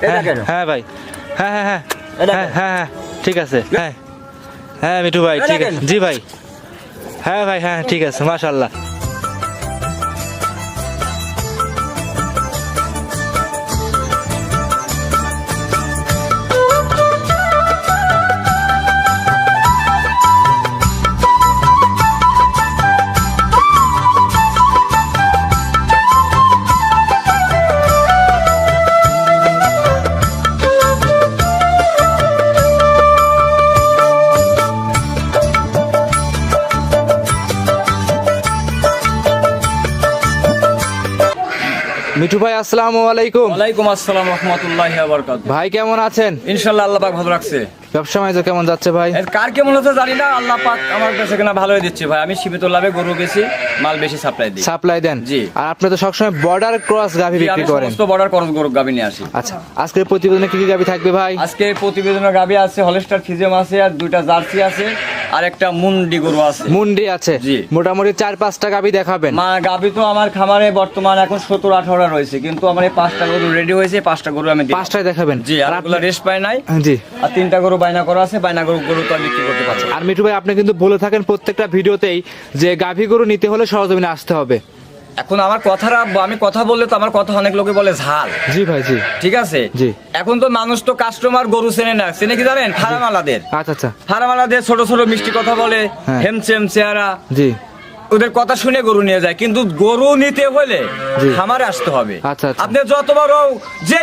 হ্যাঁ হ্যাঁ ভাই। হ্যাঁ হ্যাঁ হ্যাঁ। হ্যাঁ হ্যাঁ হ্যাঁ ঠিক আছে হ্যাঁ। হ্যাঁ মিঠু ভাই ঠিক আছে। জি ভাই। হ্যাঁ ভাই হ্যাঁ ঠিক আছে মাশাল্লাহ মিঠু ভাই আসসালামু আলাইকুম। ওয়ালাইকুম আসসালাম রহমতুল্লাহি ওয়া বারাকাতুহু। ভাই কেমন আছেন? ইনশাআল্লাহ আল্লাহ পাক ভালো রাখছে। ব্যবসা বাণিজ্য কেমন যাচ্ছে ভাই? কার কেমন হচ্ছে জানি না আল্লাহ পাক আমার কাছে কেনা ভালোই দিচ্ছে ভাই। আমি সীমিত লাভে গরু বেশি মাল বেশি সাপ্লাই দিই। সাপ্লাই দেন? জি। আর আপনি তো সবসময় বর্ডার ক্রস গাভি বিক্রি করেন। বর্ডার করজ গরু নিয়ে আসি। আচ্ছা আজকের প্রতিবেদনে কি কি গাভি থাকবে ভাই? আজকে প্রতিবেদনের গাবি আছে হলস্টার ফিজেম আছে আর দুইটা জার্সি আছে আর একটা মুন্ডি গরু আছে। মুন্ডি আছে। জি। মোটামুটি চার পাঁচটা গাভি দেখাবেন। মা গাবি তো আমার খামারে বর্তমান এখন সত্তর আঠারোটা রয়েছে কিন্তু আমার এই পাঁচটা গরু রেডি হয়েছে পাঁচটা গরু আমি দিই। পাঁচটায় দেখাবেন। জি আর রেস্ট পায় নাই। জি। আর তিনটা গরু বাইনা করা আছে বায়না গরু গরু তো বিক্রি করতে পারছি আর মিঠু ভাই আপনি কিন্তু বলে থাকেন প্রত্যেকটা ভিডিওতেই যে গাভী গরু নিতে হলে সরজমিনে আসতে হবে। এখন আমার কথাটা আমি কথা বললে তো আমার কথা অনেক লোকে বলে ঝাল। জি ভাই জি। ঠিক আছে? জি। এখন তো মানুষ তো কাস্টমার গরু চেনে না। চেনে কি জানেন? ফারামালাদের। আচ্ছা আচ্ছা। ফারামালাদের ছোট ছোট মিষ্টি কথা বলে হ্যাঁ। হেমচেম চেহারা। জি। ওদের কথা শুনে গরু নিয়ে যায় কিন্তু গরু নিতে হলে। খামারে আসতে হবে আচ্ছা, আচ্ছা। আপনি যত বড় যে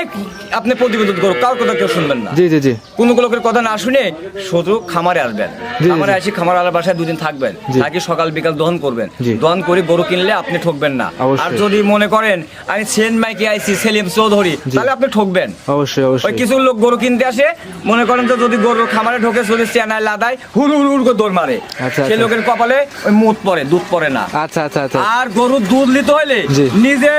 আপনি প্রতিবেদন করুন কার কথা কেউ শুনবেন না জি জি জি কোন লোকের কথা না শুনে শুধু খামারে আসবেন জি, খামারে আসি খামার আলার বাসায় দুদিন থাকবেন জি। থাকি সকাল বিকাল দহন করবেন জি। দহন করে গরু কিনলে আপনি ঠকবেন না অবশ্যই। আর যদি মনে করেন আমি সেন মাইকে আইছি সেলিম চৌধুরী তাহলে আপনি ঠকবেন অবশ্যই ওই অবশ্যই কিছু লোক গরু কিনতে আসে মনে করেন তো যদি গরুর খামারে ঢোকে যদি চেনায় লাদায় হুর হুর হুর করে দৌড় মারে আচ্ছা, সেই আচ্ছা। লোকের কপালে ওই মুদ পড়ে দুধ পড়ে না। আচ্ছা আচ্ছা আচ্ছা। আর গরুর দুধ নিতে হলে জি। নিজে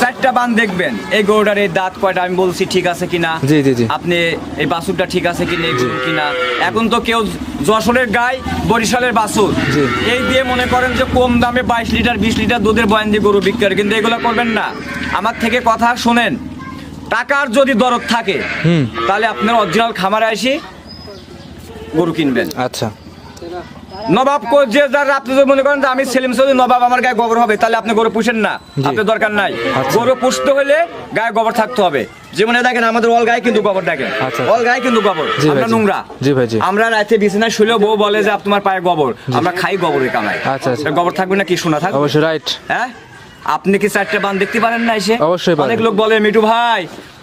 চারটা বান দেখবেন। এই গরুটার এই দাঁত কয়টা আমি বলছি ঠিক আছে কিনা? জি, জি, জি। আপনি এই বাছুরটা ঠিক আছে কিনা কিনা? এখন তো কেউ যশোরের গাই বরিশালের বাছুর। জি। এই দিয়ে মনে করেন যে কম দামে বাইশ লিটার বিশ লিটার দুধের বয়ান দিয়ে গরু বিক্রি করে কিন্তু এগুলো করবেন না। আমার থেকে কথা শোনেন টাকার যদি দরদ থাকে। তাহলে আপনার অরিজিনাল খামারে আসি গরু কিনবেন। আচ্ছা। নবাব যে যার আপনি যদি মনে করেন যে আমি সেলিম সৌদি নবাব আমার গায়ে গোবর হবে তাহলে আপনি গরু পুষেন না। আপনার দরকার নাই। আচ্ছা। গরু পুষতে হলে গায়ে গোবর থাকতে হবে। যেমন দেখেন আমাদের অল গায়ে কিন্তু গোবর দেখেন। আচ্ছা। অল গায়ে কিন্তু গোবর। আমরা। নোংরা। জি ভাই, আমরা রাতে বিছানায় শুলেও বউ বলে যে তোমার পায়ে গোবর। আমরা খাই গোবরের কামাই। আচ্ছা, আচ্ছা। গোবর থাকবে না কি শোনা থাকবে? অবশ্যই রাইট হ্যাঁ? আপনি কি চারটে বান দেখতে পারেন না এসে? অবশ্যই পারেন। অনেক লোক বলে মিঠু ভাই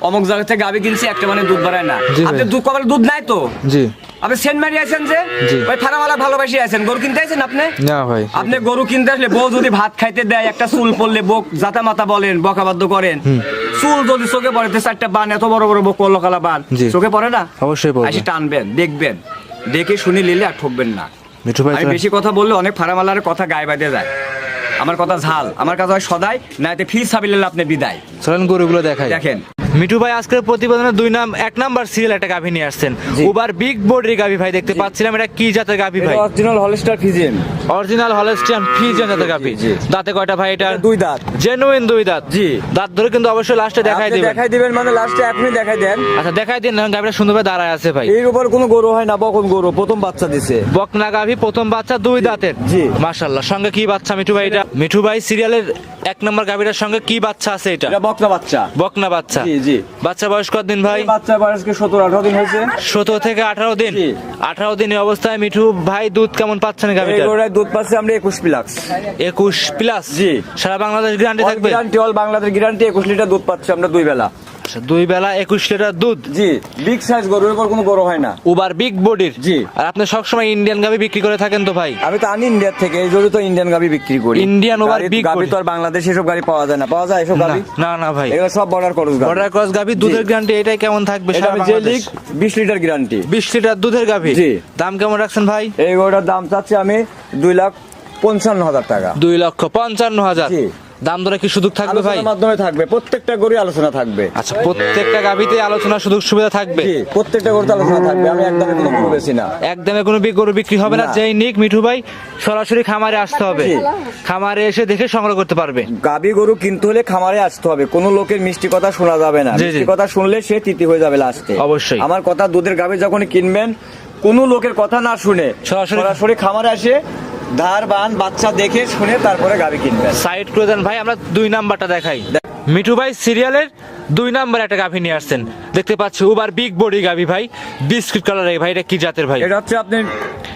অমুক জায়গা থেকে গাবি কিনছি একটা মানে দুধ বাড়ায় না। জি ভাই। আপনি দুধ কবার দুধ নাই তো? জি। আপনি সেন্ট মারি আছেন যে? জি। ওই ফারামালা ভালোবাসি আছেন গরু কিনতে আছেন আপনি? না ভাই। আপনি গরু কিনতে আসলে বউ যদি ভাত খাইতে দেয় একটা চুল পড়লে বোক জাতা মাতা বলেন বকাবাদ্য করেন চুল যদি চোখে পড়ে তো চারটা বান এত বড় বড় বোক কলকালা বান জি। চোখে পড়ে না? অবশ্যই পড়বে। আসি টানবেন দেখবেন। দেখে শুনে নিলে আর ঠকবেন না। মিঠু ভাই আমি বেশি কথা বললে অনেক ফারামালার কথা গায়ে বাইতে যায়। আমার কথা ঝাল। আমার কথা হয় সদাই না এতে ফিস সাবিল্লাহ আপনি বিদায়। চলেন গরুগুলো দেখাই। দেখেন। মিঠু ভাই আজকের প্রতিবেদনে দুই নাম এক নাম্বার সিরিয়াল একটা গাভী নিয়ে আসছেন। উবার বিগ বোর্ডের গাভী ভাই দেখতে পাচ্ছিলাম এটা কি জাতের গাভী ভাই? Original Holstein Friesian original Holstein Friesian জাতের জি। দাঁতে কয়টা ভাই এটা দুই দাঁত। জেনুইন দুই দাঁত। জি। দাঁত ধরে কিন্তু অবশ্যই লাস্টে দেখাই দিবেন। দেখাই দিবেন মানে লাস্টে এখনই দেখাই দেন। আচ্ছা দেখাই দিন না গাভীটা সুন্দরভাবে দাঁড়ায় আছে ভাই। এর উপর কোনো গরু হয় না বকন গরু প্রথম বাচ্চা দিছে। বকনা গাভী প্রথম বাচ্চা দুই দাঁতের। জি। মাশাআল্লাহ সঙ্গে কি বাচ্চা মিঠু ভাই এটা? মিঠু ভাই সিরিয়ালের এক নম্বর গাভীটার সঙ্গে কি বাচ্চা আছে এটা? এটা বকনা বাচ্চা। বকনা বাচ্চা। জি জি। বাচ্চা বয়স কতদিন ভাই? এই বাচ্চার বয়স কি সতেরো আঠারো দিন হয়েছে। সতেরো থেকে আঠারো দিন। জি। আঠারো দিনের অবস্থায় মিঠু ভাই দুধ কেমন পাচ্ছেন গরুটার দুধ পাচ্ছে আমরা একুশ প্লাস। একুশ প্লাস? জি। সারা বাংলাদেশ গ্যারান্টি থাকবে? গ্যারান্টি অল বাংলাদেশ গ্যারান্টি একুশ লিটার দুধ পাচ্ছি আমরা দুই বেলা। আচ্ছা, দুই বেলা একুশ লিটার দুধ। জি বিগ সাইজ গরুর উপর কোনো গরু হয় না। উবার বিগ বডির জি। আর আপনি সবসময় ইন্ডিয়ান গাভি বিক্রি করে থাকেন তো ভাই? আমি তো আনি ইন্ডিয়ার থেকে এই জন্য তো ইন্ডিয়ান গাবি বিক্রি করি। Over গাড়ি- big গাবি তো আর বাংলাদেশে এসব গাড়ি পাওয়া যায় না। পাওয়া যায় এসব গাড়ি না না ভাই। এগুলো সব বর্ডার করুস গাড়ি বর্ডার ক্রস গাভি দুধের গ্যারান্টি এটাই কেমন থাকবে সারা আমি যে বাংলাদেশ? বিশ লিটার গ্যারান্টি বিশ লিটার দুধের গাভি? জি। দাম কেমন রাখছেন ভাই? এই গরুটার দাম চাচ্ছি আমি দুই লাখ পঞ্চান্ন হাজার টাকা। দুই লক্ষ পঞ্চান্ন হাজার। দাম দরে কি সুযোগ থাকবে ভাই? মাধ্যমে থাকবে প্রত্যেকটা গরুই আলোচনা থাকবে। আচ্ছা প্রত্যেকটা গাভিতে আলোচনা সুযোগ সুবিধা থাকবে? জি প্রত্যেকটা গরুতে আলোচনা থাকবে আমি একদমই কোনো গরু বেশি না। একদমে কোনো গরু বিক্রি হবে না। যেই নিক মিঠু ভাই সরাসরি খামারে আসতে হবে। খামারে এসে দেখে সংগ্রহ করতে পারবে। গাবি গরু কিনতে হলে খামারে আসতে হবে। কোনো লোকের মিষ্টি কথা শোনা যাবে না। মিষ্টি কথা শুনলে সে তিতি হয়ে যাবে লাস্টে অবশ্যই। আমার কথা দুধের গাবি যখন কিনবেন কোনো লোকের কথা না শুনে সরাসরি- সরাসরি খামারে আসে ধার বান বাচ্চা দেখে শুনে তারপরে গাবি কিনবে। সাইড করে দেন ভাই আমরা দুই নাম্বারটা দেখাই। মিঠু ভাই সিরিয়ালের দুই নাম্বার একটা গাভি নিয়ে আসছেন। দেখতে পাচ্ছি উবার বিগ বডি গাভি ভাই বিস্কিট কালারের ভাই এটা কি জাতের ভাই? এটা হচ্ছে আপনি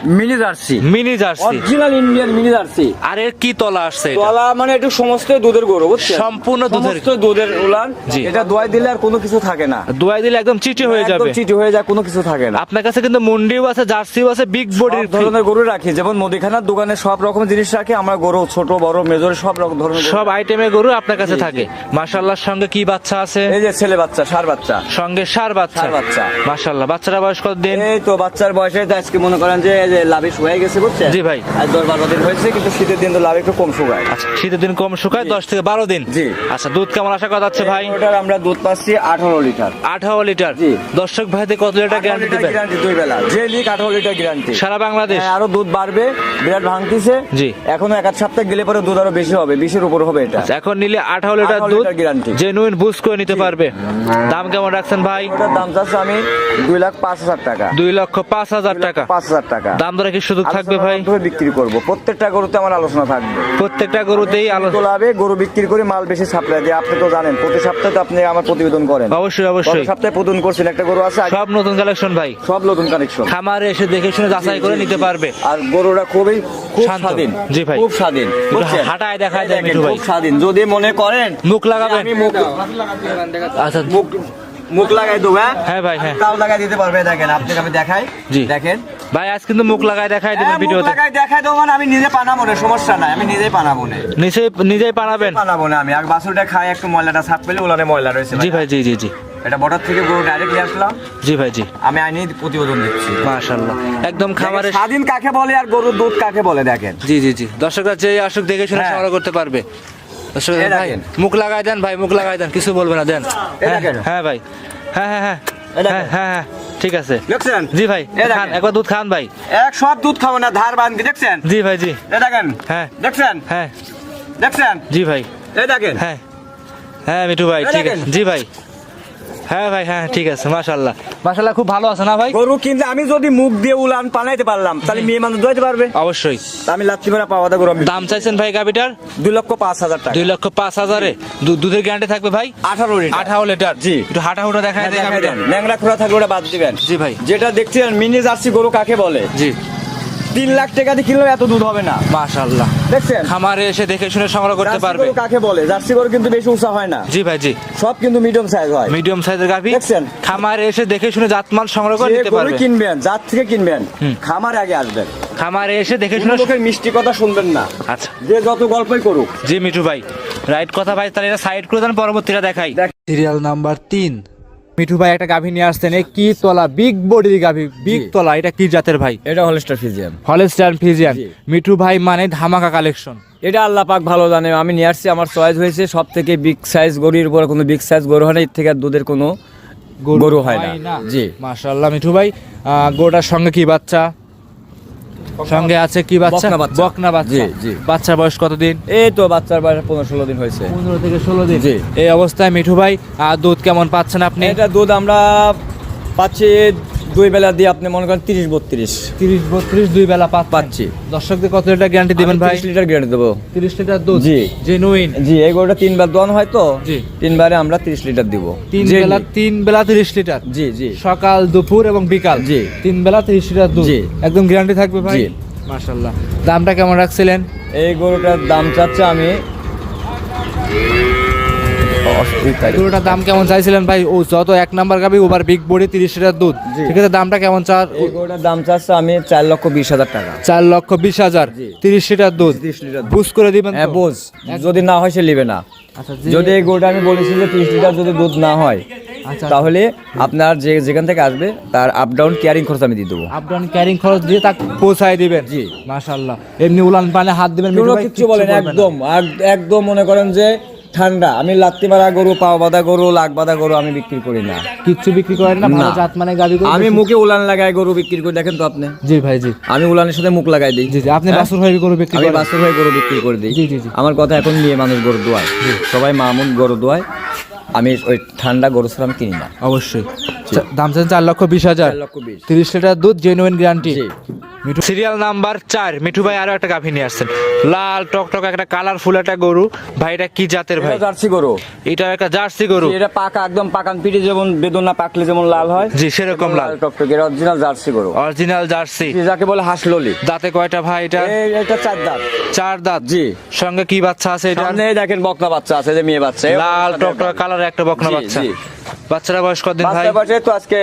mini Jersey. Mini Jersey. Original Indian mini Jersey. আর এর কি তলা আসছে তলা মানে একটু সমস্ত দুধের গরু বুঝছেন? সম্পূর্ণ দুধের- সমস্ত দুধের উলান। জি। এটা দোয়াই দিলে আর কোনো কিছু থাকে না। দোয়াই দিলে একদম চিটি হয়ে একদম চিটি হয়ে যায় কোনো কিছু থাকে না। আপনার কাছে কিন্তু মুন্ডিও আছে জার্সিও আছে বিগ বডির সব ধরনের গরু রাখি যেমন মুদিখানার দোকানে সব রকম জিনিস রাখি আমরা গরু ছোট বড় মেজর সব রকম ধরনের গরু সব আইটেমের গরু আপনার কাছে। থাকে। মাশাআল্লাহর সঙ্গে কি বাচ্চা আছে? এই যে ছেলে বাচ্চা সার বাচ্চা। সঙ্গে সার বাচ্চা। ষাঁড় বাচ্চা। মাশাআল্লাহ বাচ্চারা বয়স কত দিন এই তো বাচ্চার বয়সে তো আজকে মনে করেন যে এই যে লাভিশ হয়ে গেছে বুঝছেন জি ভাই। আজ দশ বারো দিন হয়েছে কিন্তু শীতের দিন তো লাভ একটু কম শুকায়। আচ্ছা শীতের দিন কম শুকায়। দশ থেকে বারো দিন? জি। আচ্ছা দুধ কেমন আশা করা যাচ্ছে ভাই? ওটার আমরা দুধ পাচ্ছি আঠারো লিটার। আঠারো লিটার? জি। দর্শক ভাইদের কত লিটার গ্যারান্টি দিবেন? গ্যারান্টি দুই বেলা। যে লিক আঠারো লিটার গ্যারান্টি সারা বাংলাদেশ? হ্যাঁ, আরও দুধ বাড়বে বিরাট ভাঙতিছে। জি। এখনও এক আধ সপ্তাহ গেলে পরে দুধ আরও বেশি হবে বিশের উপর হবে এটা। আচ্ছা, এখন নিলে আঠারো লিটার দুধ guarantee। জেনুইন বুঝ করে নিতে পারবে। দাম কেমন রাখছেন ভাই? ওটার দাম চাচ্ছি আমি দুই লাখ পাঁচ হাজার টাকা। দুই লক্ষ পাঁচ হাজার টাকা। পাঁচ হাজার টাকা। দাম দরে কি সুযোগ থাকবে ভাই? বিক্রি করব। প্রত্যেকটা গরুতে আমার আলোচনা থাকবে। প্রত্যেকটা গরুতেই আলো তোলাবে গরু বিক্রি করে মাল বেশি সাপ্লাই দিয়ে আপনি তো জানেন প্রতি সপ্তাহে তো আপনি আমার প্রতিবেদন করেন। অবশ্যই গত অবশ্যই। সপ্তাহে প্রতিবেদন করছেন একটা গরু আছে সব নতুন কালেকশন ভাই। সব নতুন কানেকশন খামারে এসে দেখে শুনে যাচাই করে নিতে পারবে। আর গরুটা খুবই খুব। স্বাধীন। জি ভাই। খুব স্বাধীন বুঝছেন? হাঁটায় দেখায় এই দেয় মিঠু ভাই। খুব স্বাধীন। যদি মনে করেন মুখ লাগাবেন। আমি মুখ আচ্ছা। মুখ মুখ লাগাই দেবো হ্যাঁ? হ্যাঁ ভাই হ্যাঁ। তাও লাগাই দিতে পারবে দেখেন আপনাকে আমি দেখাই। জি। দেখেন। ভাই আজ কিন্তু মুখ লাগায় দেখাই দেবেন হ্যাঁ, ভিডিওতে। লাগাই দেখাই দেবো মানে আমি নিজে পানাবো না সমস্যা নাই আমি নিজেই পানাবো না। নিচে নিজেই পানাবেন? পানাবো না আমি। আর বাসুরটা খাই একটু ময়লাটা সাফ পেলে ওলানে ময়লা রয়েছে জি ভাই জি জি জি। এটা বর্ডার থেকে গরু ডাইরেক্ট নিয়ে আসলাম। জি ভাই জি। আমি আইনি প্রতিবেদন দিচ্ছি। মাশাআল্লাহ। একদম খামারে স্বাধীন কাকে বলে আর গরুর দুধ কাকে বলে দেখেন। জি জি জি। দর্শকরা যে আসুক দেখে শুনে হ্যাঁ। সংগ্রহ করতে পারবে। ভাই মুখ লাগাই দেন ভাই মুখ লাগাই দেন কিছু বলবে না দেন। হ্যাঁ, হ্যাঁ ভাই। হ্যাঁ হ্যাঁ হ্যাঁ। হ্যাঁ হ্যাঁ হ্যাঁ ঠিক আছে। দেখছেন? জি ভাই খান একবার দুধ খান ভাই। এক সব দুধ খাব না ধার বান্ধি দেখছেন? জি ভাই জি। দেখেন হ্যাঁ। দেখছেন? হ্যাঁ। দেখছেন? জি ভাই। এই দেখেন হ্যাঁ। হ্যাঁ মিঠু ভাই ঠিক আছে। জি ভাই। হ্যাঁ ভাই হ্যাঁ ঠিক আছে মাশাল্লাহ মাশাল্লাহ খুব ভালো আছে না ভাই? গরু কিন্তু আমি যদি মুখ দিয়ে উলান পানাইতে পারলাম তাহলে মেয়ে মানুষ দোয়াইতে পারবে। অবশ্যই। আমি লাচ্ছি মেরা পাওয়া গরু আমি দাম চাইছেন ভাই গাবিটার দুই লক্ষ পাঁচ হাজার টাকা। দুই লক্ষ পাঁচ হাজারে। দু- দুধের গ্যারান্টি থাকবে ভাই? আঠারো লিটার। আঠারো লিটার। জি। একটু হাঁটা হুটা দেখায় হ্যাঁ, দেয় দেন। ন্যাংরা খোলা থাকলে ওটা বাদ দিবেন। জি ভাই। যেটা দেখছেন মিনি জার্সি গরু কাকে বলে? জি। তিন লাখ টাকা দিয়ে কিনলেও এত দুধ হবে না। মাশাল্লাহ দেখছেন? খামারে এসে দেখে শুনে সংগ্রহ করতে পারবে। কাকে বলে? জার্সি গরু কিন্তু বেশি উঁচা হয় না। জি ভাই জি। সব কিন্তু মিডিয়াম সাইজ হয়। মিডিয়াম সাইজের গাভি। দেখছেন? খামারে এসে দেখে শুনে জাতমান সংগ্রহ করে নিতে গরু পারবে। কিনবেন যার থেকে কিনবেন খামার আগে আসবেন। খামারে এসে দেখে শুনে লোকের মিষ্টি কথা শুনবেন না। আচ্ছা। যে যত গল্পই করুক। জি মিঠু ভাই রাইট কথা ভাই তাহলে এটা সাইড করে দেন পরবর্তীটা দেখাই। দেখ। সিরিয়াল নাম্বার তিন। মিঠু ভাই একটা গাভী নিয়ে আসতেন কি তলা? বিগ বডির গাভী বিগ তোলা এটা কি জাতের ভাই? এটা Holstein Friesian Holstein Friesian Mithu ভাই মানে ধামাকা কালেকশন এটা আল্লাহ পাক ভালো জানে। আমি নিয়ে আসছি আমার চয়েস হয়েছে সব থেকে বিগ সাইজ গরুর উপরে কোনো বিগ সাইজ গরু হয় না এর থেকে আর দুধের কোনো গরু হয় না। জি। মাশাআল্লাহ মিঠু ভাই গোটার গরুটার সঙ্গে কি বাচ্চা? সঙ্গে আছে কি বাচ্চা? বকনা বাচ্চা। বাচ্চা। জি, জি। বাচ্চার বয়স কতদিন? এই তো বাচ্চার বয়স পনেরো ষোলো দিন হয়েছে। পনেরো থেকে ষোলো দিন। জি। এই অবস্থায় মিঠু ভাই আর দুধ কেমন পাচ্ছেন আপনি? এটা দুধ আমরা পাচ্ছি দুই বেলা দিয়ে আপনি মনে করেন তিরিশ বত্রিশ। তিরিশ বত্রিশ দুই বেলা পাচ্ছেন। পাচ্ছি। দর্শকদের কত লিটার গ্যারান্টি দিবেন ভাই? লিটার গ্রেড দেবো। তিরিশ লিটার দুধ? জি। জেনুইন জি এই গরুটা তিনবার দোয়ানো হয় তো জি। তিনবারে আমরা তিরিশ লিটার দিব। তিন বেলা তিন বেলা তিরিশ লিটার? জি জি। সকাল দুপুর এবং বিকাল? জি। তিন বেলা তিরিশ লিটার দুধ? জি। একদম গ্যারান্টি থাকবে ভাই। মাশাল্লাহ দামটা কেমন রাখছিলেন? এই গরুটার দাম চাচ্ছে আমি গরুটার দাম কেমন চাইছিলেন ভাই? ও যত এক নাম্বার গাবি ওভার বিগ বডি তিরিশ লিটার দুধ। ঠিক আছে দামটা কেমন চার? গরুটার দাম চাচ্ছে আমি চার লক্ষ বিশ হাজার টাকা। চার লক্ষ বিশ হাজার তিরিশ লিটার দুধ। 30 লিটার দুধ। বুঝ করে দিবেন হ্যাঁ? বোঝ। যদি না হয় সে নেবে না। আচ্ছা যদি এই গরুটা আমি বলেছি যে তিরিশ লিটার যদি দুধ না হয় আচ্ছা। তাহলে আপনার যে যেখান থেকে আসবে তার আপ ডাউন ক্যারিং খরচ আমি দিয়ে দেবো। আপ ডাউন ক্যারিং খরচ দিয়ে তাকে পৌঁছায় দিবেন? জি। মাশাআল্লাহ। এমনি উলান পানে হাত দিবেন কিচ্ছু বলেন একদম এক- একদম মনে করেন যে ঠান্ডা। আমি লাত্তি মারা গরু পাও বাঁধা গরু লাখ বাঁধা গরু আমি বিক্রি করি না। কিচ্ছু বিক্রি করেন না? ভালো জাত মানে গাবি গরু আমি মুখে উলান লাগাই গরু বিক্রি করি দেখেন তো আপনি। জি ভাই জি। আমি উলানের সাথে মুখ লাগাই দিই। জি জি। আপনি হ্যাঁ? বাসুর হয়ে গরু বিক্রি করেন। বাস্তব হয়ে গরু বিক্রি করে দিই। জি, জি, জি। আমার কথা এখন নিয়ে মানুষ গরু দোয়ায়। সবাই মামুন গরু দোয়ায়। আমি ওই ঠান্ডা গরু ছাড়া কিনি না। অবশ্যই। দাম চাচ্ছেন চার লক্ষ বিশ হাজার। চার লক্ষ বিশ। তিরিশ লিটার দুধ জেনুইন গ্যারান্টি সিরিয়াল নাম্বার চার মিঠু ভাই আরও একটা গাভী নিয়ে আসছেন। লাল টকটক একটা কালারফুল একটা গরু। ভাই এটা কি জাতের ভাই? জার্সি গরু। এটা একটা জার্সি গরু। এটা পাকা একদম পাকান পিঠে যেমন বেদনা পাকলে যেমন লাল হয় জি সেরকম লাল। টকটক। এর অরিজিনাল জার্সি গরু। Original Jersey. জি, যাকে বলে হাসললি দাঁতে কয়টা ভাই এটা? এই এটা চার দাঁত। চার দাঁত? জি। সঙ্গে কি বাচ্চা আছে এটা সামনে দেখেন বকনা বাচ্চা আছে যে মেয়ে বাচ্চা। লাল টকটক কালার একটা বকনা বাচ্চা। বাচ্চারা বয়স কতদিন ভাই? বাচ্চা বাচ্চা তো আজকে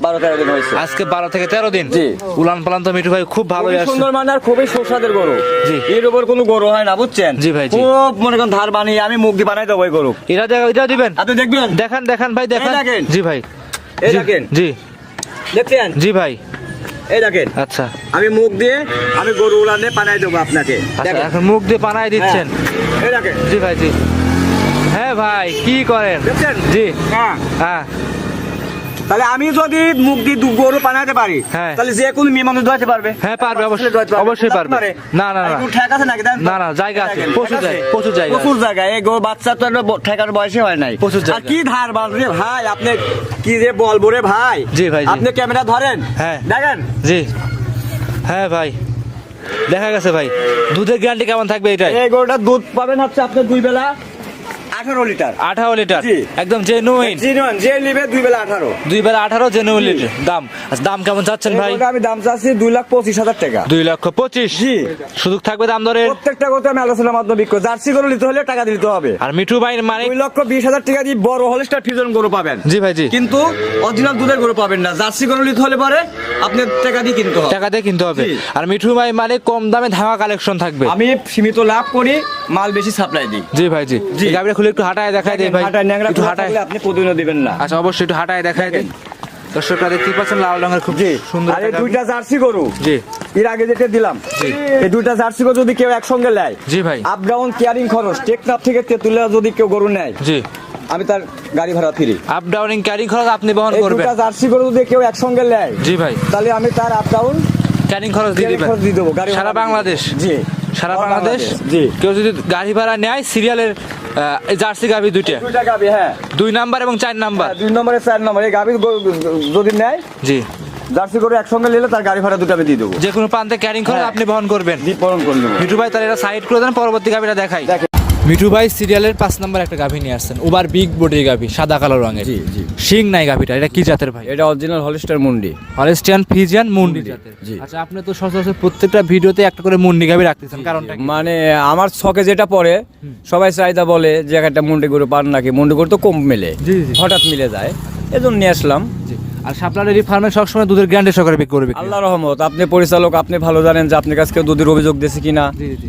বারো তেরো দিন হয়েছে। আজকে বারো থেকে তেরো দিন? জি। উলান পালান তো মিঠু ভাই খুব ভালো সুন্দর মানে আর খুবই সুস্বাদের গরু। জি। এর উপর কোনো গরু হয় না বুঝছেন? জি ভাই, জি। খুব মনে করেন ধার বানিয়ে আমি মুখ দিয়ে বানাই দেবো ওই গরু। এটা দেখ- এটা দিবেন? আপনি দেখবেন? দেখান দেখান ভাই দেখান। জি ভাই। এই দেখেন। জি। দেখছেন? জি ভাই। এই দেখেন। আচ্ছা। আমি মুখ দিয়ে আমি গরু উলানে বানাই দেবো আপনাকে। আচ্ছা এখন মুখ দিয়ে পানায় দিচ্ছেন। হ্যাঁ, এই দেখেন। জি ভাই জি। হ্যাঁ ভাই কি করেন? দেখছেন? জি। হ্যাঁ। হ্যাঁ। তাহলে আমি যদি মুখ দিয়ে দু গরু বানাতে পারি হ্যাঁ। তাহলে যে কোনো মেয়ে মানুষ ধোয়াতে পারবে। হ্যাঁ পারবে অবশ্যই অবশ্যই পারবে। না না না। ঠেক আছে নাকি না, না, জায়গা আছে, প্রচুর জায়গা, প্রচুর জায়গা প্রচুর জায়গা। এই গো বাচ্চা তো একটা ঠেকার বয়সে হয় নাই। প্রচুর জায়গা। কি ধার বাঁধবে ভাই আপনি কি যে বলব রে ভাই? জি ভাই, আপনি ক্যামেরা ধরেন। হ্যাঁ। দেখেন। জি। হ্যাঁ ভাই। দেখা গেছে ভাই। দুধের গ্যারান্টি কেমন থাকবে এটা এই গরুটা দুধ পাবেন হচ্ছে আপনি দুই বেলা। আঠারো লিটার। আঠারো লিটার? একদম জেনুইন জিনুয়ান যে নিবে দুই বেলা আঠারো। দুই বেলা আঠারো জেনুইন লিটার। দাম? আচ্ছা, দাম কেমন চাচ্ছেন ভাই? আমি দাম চাচ্ছি দুই লাখ পঁচিশ হাজার টাকা। দুই লক্ষ পঁচিশ? জি। সুযোগ থাকবে দাম দরে প্রত্যেকটা আমি আলোচনার মাধ্যমে বিক্রি জার্সি গরু নিতে হলে টাকা দিতে হবে। আর মিঠু ভাইয়ের মানে দুই লক্ষ বিশ হাজার টাকা দিয়ে বড় হলস্টার ফিজন গরু পাবেন। জি ভাই জি। কিন্তু অরিজিনাল দুধের গরু পাবেন না। জার্সি গরু নিতে হলে পরে আপনি টাকা দিয়ে কিনতে হবে। টাকা দিয়ে কিনতে হবে। আর মিঠু ভাই মানে কম দামে ধামা কালেকশন থাকবে। আমি সীমিত লাভ করি মাল বেশি সাপ্লাই দিই। জি ভাই জি। জি। গাড়িটা খুলে একটু হাঁটায় দেখাই দেই ভাই। একটু হাঁটায়। আপনি প্রতিদিনও দিবেন না। আচ্ছা অবশ্যই একটু হাঁটায় দেখাই দেন। দর্শকরা দেখতেই পাচ্ছেন? লাল রঙের খুব সুন্দর আর এই দুইটা জার্সি গরু। জি। এর আগে যেটা দিলাম। এই দুইটা জার্সি গরু যদি কেউ একসঙ্গে নেয় জি ভাই। আপ ডাউন কেয়ারিং খরচ টেকনাফ থেকে তেতুলিয়া যদি কেউ গরু নেয় জি। আমি তার গাড়ি ভাড়া ফিরি। আপ ডাউনিং ক্যারিং খরচ আপনি বহন এই করবেন। দুটা জার্সি গরু যদি কেউ একসঙ্গে নেয় জি ভাই। তাহলে আমি তার আপ ডাউন ক্যারিং খরচ দিয়ে দিবেন। খরচ দিয়ে দেবো গাড়ি সারা বাংলাদেশ? জি। সারা বাংলাদেশ? জি। কেউ যদি গাড়ি ভাড়া নেয় সিরিয়ালের জার্সি গাভি দুইটা? দুইটা গাভি হ্যাঁ। দুই নাম্বার এবং চার নাম্বার? হ্যাঁ, দুই নম্বরে চার নাম্বার। এই গাভি যদি নেয় জি। জার্সি করে একসঙ্গে নিলে তার গাড়ি ভাড়া দুটো আমি দিয়ে দেবো। যে কোনো প্রান্তে ক্যারিং খরচ হ্যাঁ। আপনি বহন করবেন। বহন করবেন মিঠু ভাই তার এটা সাইড করে দেন পরবর্তী গাভিটা দেখাই। মিঠু ভাই সিরিয়ালের পাঁচ নাম্বার একটা গাভী নিয়ে আসছেন। ওবার বিগ বডির গাভী সাদা কালো রঙের। জি, জি। শিং নাই গাভীটা এটা কি জাতের ভাই? এটা অরিজিনাল হলিস্টার মুন্ডি। হলেস্টিয়ান ফিজিয়ান মুন্ডি জাতের। জি। আচ্ছা আপনি তো সচরাচর প্রত্যেকটা ভিডিওতে একটা করে মুন্ডি গাভী রাখতেছেন কারণটা মানে আমার ছকে যেটা পড়ে সবাই চাহিদা বলে যে একটা মুন্ডি গরু পান নাকি মুন্ডি গরু তো কম মেলে। জি, জি। হঠাৎ মিলে যায়। এজন্য নিয়ে আসলাম। জি। আর ফার্মে সবসময় দুধের গ্যারান্টি সহকারে বিক্রি করবে আল্লাহ রহমত। আপনি পরিচালক আপনি ভালো জানেন যে আপনার কাছে কেউ দুধের অভিযোগ দিয়েছে কিনা।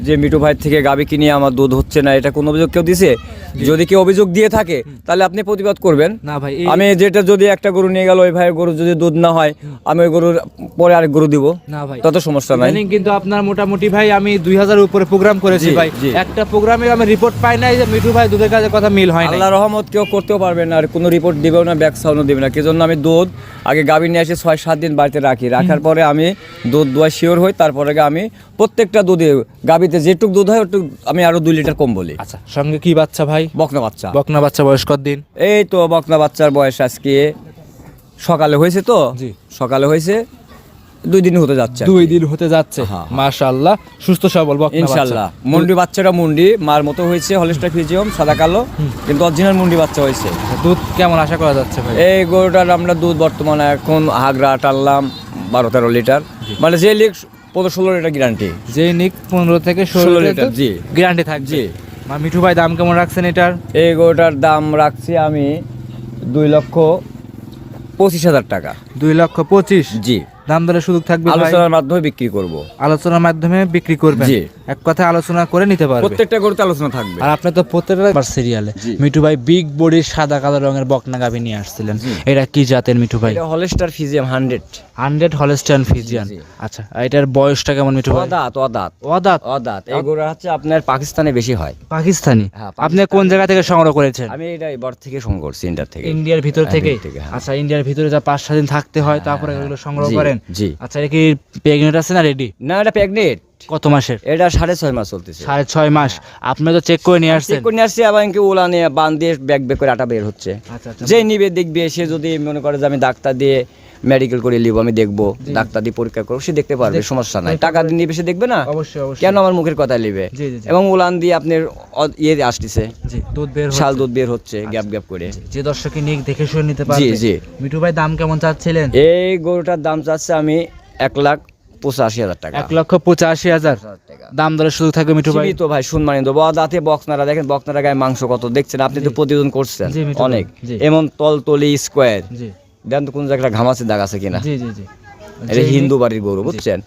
যে মিঠু ভাই থেকে গাবি কিনে আমার দুধ হচ্ছে না এটা কোন অভিযোগ কেউ দিছে? যদি কেউ অভিযোগ দিয়ে থাকে তাহলে আপনি প্রতিবাদ করবেন। না ভাই আমি যেটা যদি একটা গরু নিয়ে গেল ওই ভাইয়ের গরু যদি দুধ না হয় আমি ওই গরুর পরে আরেক গরু দিব। না ভাই। তত সমস্যা নাই। কিন্তু আপনার মোটামুটি ভাই আমি দুই হাজার উপরে প্রোগ্রাম করেছি ভাই। একটা প্রোগ্রামে আমি রিপোর্ট পাই নাই যে মিঠু ভাই দুধের কাজে কথা মিল হয় না আল্লাহ রহমত কেউ করতেও পারবে না আর কোনো রিপোর্ট দিবেও না ব্যাক সাউন্ডও দিবে না। জন্য আমি দুধ আগে গাভী নিয়ে এসে ছয় সাত দিন বাড়িতে রাখি। রাখার পরে আমি দুধ দোয়া শিওর হই তারপরে আমি প্রত্যেকটা দুধে গাভীতে যেটুক দুধ হয় ওটুক আমি আরও দুই লিটার কম বলি। আচ্ছা সঙ্গে কি বাচ্চা ভাই? বকনা বাচ্চা। বকনা বাচ্চা বয়স দিন এই তো বকনা বাচ্চার বয়স আজকে সকালে হয়েছে তো? জি। সকালে হয়েছে। দুই দিন হতে যাচ্ছে দুই দিন হতে যাচ্ছে। হ্যাঁ, হ্যাঁ। মাশাআল্লাহ। সুস্থ সবল বাচ্চা। মুন্ডি বাচ্চাটা মুন্ডি মার মতো হয়েছে হলিস্টার ফিজিয়াম সাদা কালো কিন্তু অরিজিনাল মুন্ডি বাচ্চা হয়েছে। দুধ কেমন আশা করা যাচ্ছে ভাই? এই গরুটার আমরা দুধ বর্তমানে এখন হাগরা টানলাম বারো তেরো লিটার মানে যে লিখ পনেরো ষোলো লিটার গ্যারান্টি। যে নিক পনেরো থেকে ষোলো লিটার জি। গ্যারান্টি থাকবে। মিঠু ভাই দাম কেমন রাখছেন এটার? এই গরুটার দাম রাখছি আমি দুই লক্ষ পঁচিশ হাজার টাকা। দুই লক্ষ পঁচিশ? জি। দাম দরের সুযোগ থাকবে আলোচনার মাধ্যমে বিক্রি করব। আলোচনার মাধ্যমে বিক্রি করবেন। জি। এক কথায় আলোচনা করে নিতে পারবে। প্রত্যেকটা গরুতে আলোচনা থাকবে। আর আপনি তো প্রত্যেকটা সিরিয়ালে। মিঠু ভাই বিগ বডির সাদা কালো রঙের বকনা গাভী নিয়ে আসছিলেন। এটা কি জাতের মিঠু ভাই? এটা Holstein Friesian hundred hundred Holstein Friesian জি। আচ্ছা এটার বয়সটা কেমন মিঠু ভাই? অদাত অদাত। ওয়াদাত অদাত। এই গরু হচ্ছে আপনার পাকিস্তানে বেশি হয়। পাকিস্তানি? হ্যাঁ, আপনি কোন জায়গা থেকে সংগ্রহ করেছেন? আমি এটা এবার থেকে সংগ্রহ করছি ইন্টার থেকে। ইন্ডিয়ার ভিতর হ্যাঁ, থেকে, হ্যাঁ। আচ্ছা ইন্ডিয়ার ভিতরে যা পাঁচ সাত দিন থাকতে হয় তারপরে এগুলো সংগ্রহ করেন। জি। আচ্ছা এটা কি প্রেগনেন্ট আছে না রেডি না এটা প্রেগনেন্ট কত মাসের? এটা সাড়ে ছয় মাস চলতেছে। সাড়ে ছয় মাস। আপনি তো চেক করে নিয়ে আসছেন। চেক করে নিয়ে আসছি আবার কি ওলা নিয়ে বান দিয়ে ব্যাগ ব্যাগ করে আটা বের হচ্ছে। আচ্ছা আচ্ছা। যে নিবে দেখবে সে যদি মনে করে যে আমি ডাক্তার দিয়ে মেডিকেল করে নিব আমি দেখব ডাক্তার দিয়ে পরীক্ষা করব সে দেখতে পারবে সমস্যা নাই। টাকা দিয়ে নিবে সে দেখবে না? অবশ্যই অবশ্যই। কেন আমার মুখের কথা নিবে জি, জি, জি। এবং উলান দিয়ে আপনার ইয়ে আসতেছে। জি দুধ বের শাল দুধ বের হচ্ছে গ্যাপ গ্যাপ করে। যে দর্শকে নিক দেখে শুনে নিতে পারবে। জি, জি। মিঠু ভাই দাম কেমন চাচ্ছিলেন? এই গরুটার দাম চাচ্ছে আমি এক লাখ পঁচাশি হাজার টাকা। এক লক্ষ পঁচাশি হাজার। দাম দরের সুযোগ থাকবে মিঠু ভাই? তো ভাই শুনমানি দেবো দাঁতে বক্সনারা দেখেন বক্সনারা গায়ে মাংস কত। দেখছেন আপনি তো প্রতিদিন করছেন অনেক। এমন তলতলি স্কোয়ার জি। দেন তো কোন জায়গায় ঘামাচি দাগ আছে কিনা? জি জি জি। এটা হিন্দু বাড়ির গরু বুঝছেন?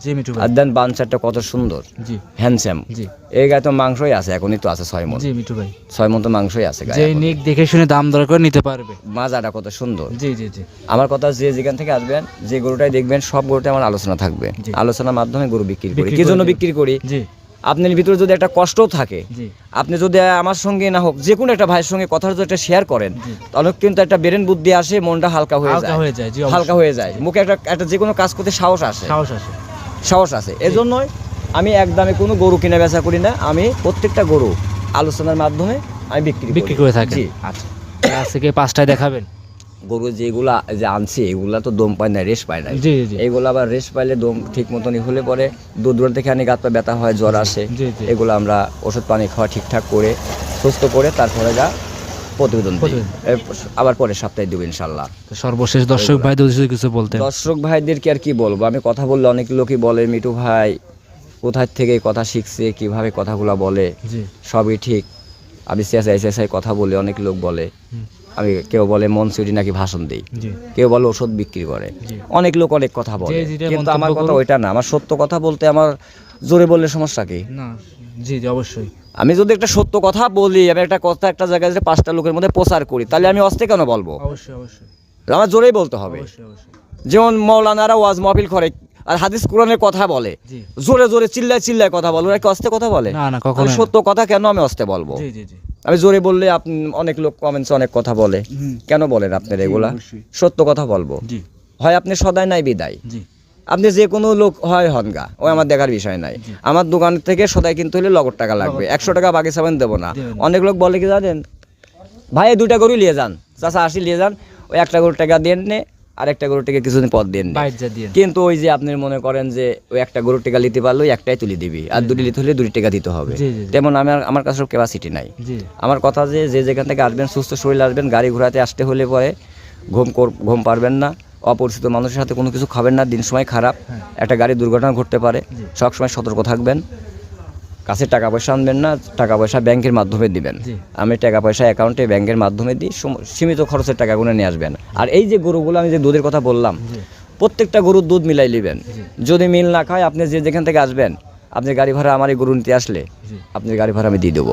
আর দেন বাঞ্চারটা কত সুন্দর। হ্যান্ডসাম। এই গায়ে তো মাংসই আছে এখনই তো আছে ছয় মন। জি মিঠু ভাই। ছয় মন তো মাংসই আছে যে নিক দেখে শুনে দাম দর করে নিতে পারবে। মাজাটা কত সুন্দর। জি জি জি। আমার কথা যে যেখান থেকে আসবেন যে গরুটাই দেখবেন সব গরুটাই আমার আলোচনা থাকবে। আলোচনার মাধ্যমে গরু বিক্রি করি। কি জন্য বিক্রি করি? আপনার ভিতরে যদি একটা কষ্টও থাকে আপনি যদি আমার সঙ্গে না হোক যে কোনো একটা ভাইয়ের সঙ্গে কথা যদি একটা শেয়ার করেন তাহলে কিন্তু একটা ব্রেন বুদ্ধি আসে মনটা হালকা হয়ে যায়। হালকা হয়ে যায়। মুখে একটা একটা যে কোনো কাজ করতে সাহস আসে। সাহস আছে সাহস আছে এজন্যই আমি একদমে কোনো গরু কিনে বেচা করি না। আমি প্রত্যেকটা গরু আলোচনার মাধ্যমে আমি বিক্রি বিক্রি করে থাকি আচ্ছা। আজকে পাঁচটায় দেখাবেন। গরু যেগুলা যে আনছি এগুলা তো দম পায় না রেস্ট পায় না। জি আবার রেস্ট পাইলে দম ঠিক মতনই হলে পরে দূর দূর থেকে আনি গাত ব্যথা হয় জ্বর আসে। এগুলো আমরা ওষুধ পানি খাওয়া ঠিকঠাক করে সুস্থ করে তারপরে যা প্রতিবেদন আবার পরে সপ্তাহে দেবো ইনশাল্লাহ। সর্বশেষ দর্শক ভাই কিছু বলতেন দর্শক ভাইদেরকে আর কি বলব? আমি কথা বললে অনেক লোকই বলে মিটু ভাই কোথায় থেকে কথা শিখছে কীভাবে কথাগুলো বলে? সবই ঠিক। আমি সিএসআই সিএসআই কথা বলে অনেক লোক বলে। আমি কেউ বলে মন চুরি নাকি ভাষণ দিই। কেউ বলে ওষুধ বিক্রি করে। অনেক লোক অনেক কথা বলে। কিন্তু আমার কথা ওইটা না। আমার সত্য কথা বলতে আমার জোরে বললে সমস্যা কি? না জি জি অবশ্যই। আমি যদি একটা সত্য কথা বলি আমি একটা কথা একটা জায়গায় যদি পাঁচটা লোকের মধ্যে প্রচার করি তাহলে আমি অস্তে কেন বলব? অবশ্যই অবশ্যই। আমার জোরেই বলতে হবে। যেমন মৌলানারা ওয়াজ মহফিল করে আর হাদিস কোরআনের কথা বলে। জোরে জোরে চিল্লায় চিল্লায় কথা বলে। ওরা কি অস্তে কথা বলে? না না কখনো সত্য কথা কেন আমি অস্তে বলব? জি জি জি। আমি জোরে বললে আপনি অনেক লোক কমেন্টস অনেক কথা বলে। কেন বলেন আপনার এগুলা? সত্য কথা বলব। হয় আপনি সদায় নাই বিদায়। আপনি যে কোনো লোক হয় হনগা ওই আমার দেখার বিষয় নাই। আমার দোকান থেকে সদাই কিনতে হলে লগর টাকা লাগবে। একশো টাকা বাকি সাবেন দেবো না। অনেক লোক বলে কি জানেন? ভাই দুইটা গরু নিয়ে যান। চাষা আসি নিয়ে যান। ওই একটা গরু টাকা দিয়ে নে আর একটা গরু টাকা কিছুদিন পর দিয়ে নে। বাইর যা দিয়ে। কিন্তু ওই যে আপনি মনে করেন যে ওই একটা গরুর টিকা নিতে পারলে একটাই তুলে দিবি। আর দুটি নিতে হলে দুটি টাকা দিতে হবে। তেমন আমার আমার কাছে ক্যাপাসিটি নাই। আমার কথা যে যে যেখান থেকে আসবেন সুস্থ শরীর আসবেন গাড়ি ঘোড়াতে আসতে হলে পরে ঘুম ঘুম পারবেন না। অপরিচিত মানুষের সাথে কোনো কিছু খাবেন না দিন সময় খারাপ। একটা গাড়ি দুর্ঘটনা ঘটতে পারে। সবসময় সতর্ক থাকবেন। কাছে টাকা পয়সা আনবেন না টাকা পয়সা ব্যাংকের মাধ্যমে দিবেন। আমি টাকা পয়সা অ্যাকাউন্টে ব্যাংকের মাধ্যমে দিই সীমিত খরচের টাকা গুনে নিয়ে আসবেন। আর এই যে গরুগুলো আমি যে দুধের কথা বললাম প্রত্যেকটা গরুর দুধ মিলাই নেবেন। যদি মিল না খায় আপনি যে যেখান থেকে আসবেন আপনি গাড়ি ভাড়া আমার এই গরু নিতে আসলে আপনি গাড়ি ভাড়া আমি দিয়ে দেবো।